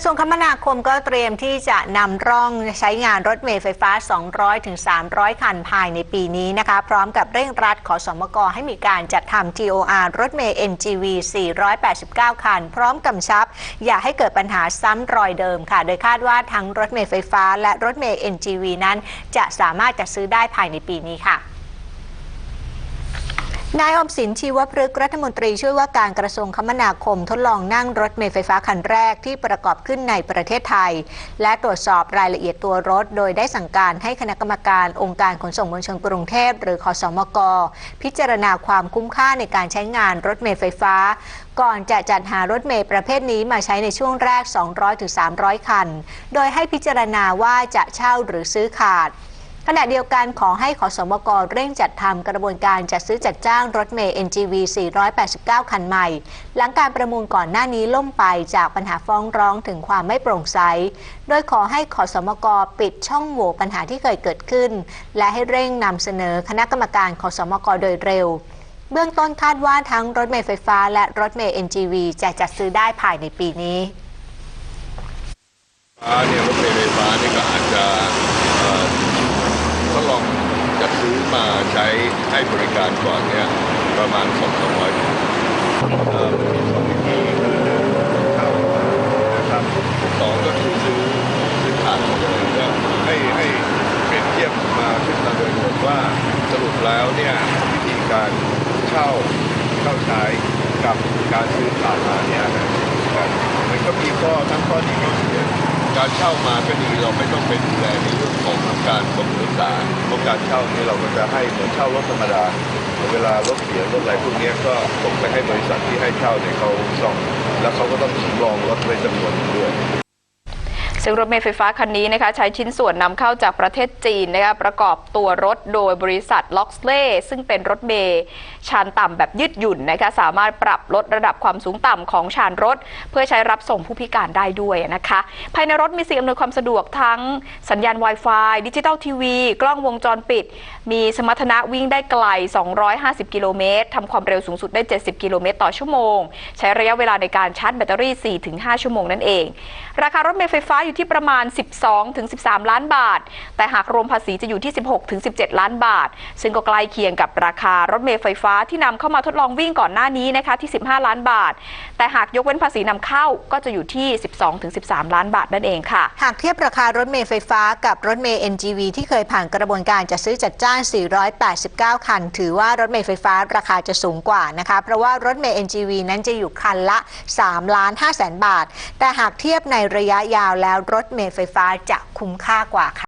ระทรวงคมนาคมก็เตรียมที่จะนำร่องใช้งานรถเมล์ไฟฟ้า 200ถึง300 คันภายในปีนี้นะคะ พร้อมกับเร่งรัดขอสมกให้มีการจัดทำ TOR รถเมล์ NGV 489 คัน พร้อมกำชับ อย่าให้เกิดปัญหาซ้ำรอยเดิมค่ะ โดยคาดว่าทั้งรถเมล์ไฟฟ้า และรถเมล์ NGV นั้น จะสามารถจัดซื้อได้ภายในปีนี้ค่ะ นายอมสินชีวพฤกษ์รัฐมนตรีช่วยว่าการกระทรวงคมนาคมทดลองนั่งรถเมล์ไฟฟ้าคันแรกที่ประกอบขึ้นในประเทศไทย และตรวจสอบรายละเอียดตัวรถ โดยได้สั่งการให้คณะกรรมการองค์การขนส่งมวลชนกรุงเทพหรือคอสมก พิจารณาความคุ้มค่าในการใช้งานรถเมล์ไฟฟ้า ก่อนจะจัดหารถเมล์ประเภทนี้มาใช้ในช่วงแรก 200-300 คัน โดยให้พิจารณาว่าจะเช่าหรือซื้อขาด ขณะเดียวกันขอให้ขอสมกเร่งจัดทำกระบวนการจัดซื้อจัดจ้างรถเมล์ NGV 489 คันใหม่ หลังการประมูลก่อนหน้านี้ล่มไปจากปัญหาฟ้องร้องถึงความไม่โปร่งใส โดยขอให้ขอสมกปิดช่องโหว่ปัญหาที่เคยเกิดขึ้น และให้เร่งนำเสนอคณะกรรมการขอสมกโดยเร็ว เบื้องต้นคาดว่าทั้งรถเมล์ไฟฟ้าและรถเมล์ NGV จะจัดซื้อได้ภายในปีนี้ฟ้าเนี่ยรถเมล์ไฟฟ้านี่ก็อาจจะเอ่อทดลองจัดซื้อ มาใช้ให้บริการก่อนเนี่ยประมาณ2 2 0 0เอ่อมันมีสองวิธีคือเช่านะครับสองก็คือซื้อซื้อขาดมาเลยก็ให้ให้เปรียบเทียบมาขึ้นมาโดยรวมว่าสรุปแล้วเนี่ยวิธีการเช่าเช่าใช้กับการซื้อขาดมาเนี่ยมันมันก็มีข้อทั้งข้อดีข้อเสียการเช่ามาก็ดีเราไม่ต้องไปดูแลในเรื่องของ การเช่านี่เราก็จะให้เหมือนเช่ารถธรรมดา เวลารถเสียรถอะไรพวกนี้ก็ส่งไปให้บริษัทที่ให้เช่าเนี่ยเขาซ่อมแล้วเขาก็ต้องสำรองรถไว้จำนวนด้วย ซึ่งรถเมล์ไฟฟ้าคันนี้นะคะใช้ชิ้นส่วนนำเข้าจากประเทศจีนนะคะประกอบตัวรถโดยบริษัทล็อกเล่ซึ่งเป็นรถเมล์ชานต่ำแบบยืดหยุ่นนะคะสามารถปรับลดระดับความสูงต่ำของชานรถ เพื่อใช้รับส่งผู้พิการได้ด้วยนะคะ ภายในรถมีสิ่งอำนวยความสะดวกทั้งสัญญาณ Wi-Fi ดิจิตอลทีวี กล้องวงจรปิด มีสมรรถนะวิ่งได้ไกล 250 กิโลเมตรทำความเร็วสูงสุดได้ 70 กิโลเมตรต่อชั่วโมง ใช้ระยะเวลาในการชาร์จแบตเตอรี่ 4-5 ชั่วโมงนั่นเอง ราคารถเมล์ไฟฟ้าอยู่ที่ประมาณ 12-13 ล้านบาท แต่หากรวมภาษีจะอยู่ที่ 16-17 ล้านบาท ซึ่งก็ใกล้เคียงกับราคารถเมล์ไฟฟ้าที่นำเข้ามาทดลองวิ่งก่อนหน้านี้นะคะที่ 15 ล้านบาท แต่หากยกเว้นภาษีนำเข้าก็จะอยู่ที่ 12-13 ล้านบาทนั่นเองค่ะ หากเทียบราคารถเมล์ไฟฟ้ากับรถเมล์ NGV ที่เคยผ่านกระบวนการจัดซื้อจัดจ้าง 489 คัน ถือว่ารถเมล์ไฟฟ้าราคาจะสูงกว่านะคะ เพราะว่ารถเมล์ NGV นั้นจะอยู่คันละ3ล้าน5แสนบาท แต่หากเทียบในระยะยาวแล้วรถเมล์ไฟฟ้าจะคุ้มค่ากว่าค่ะ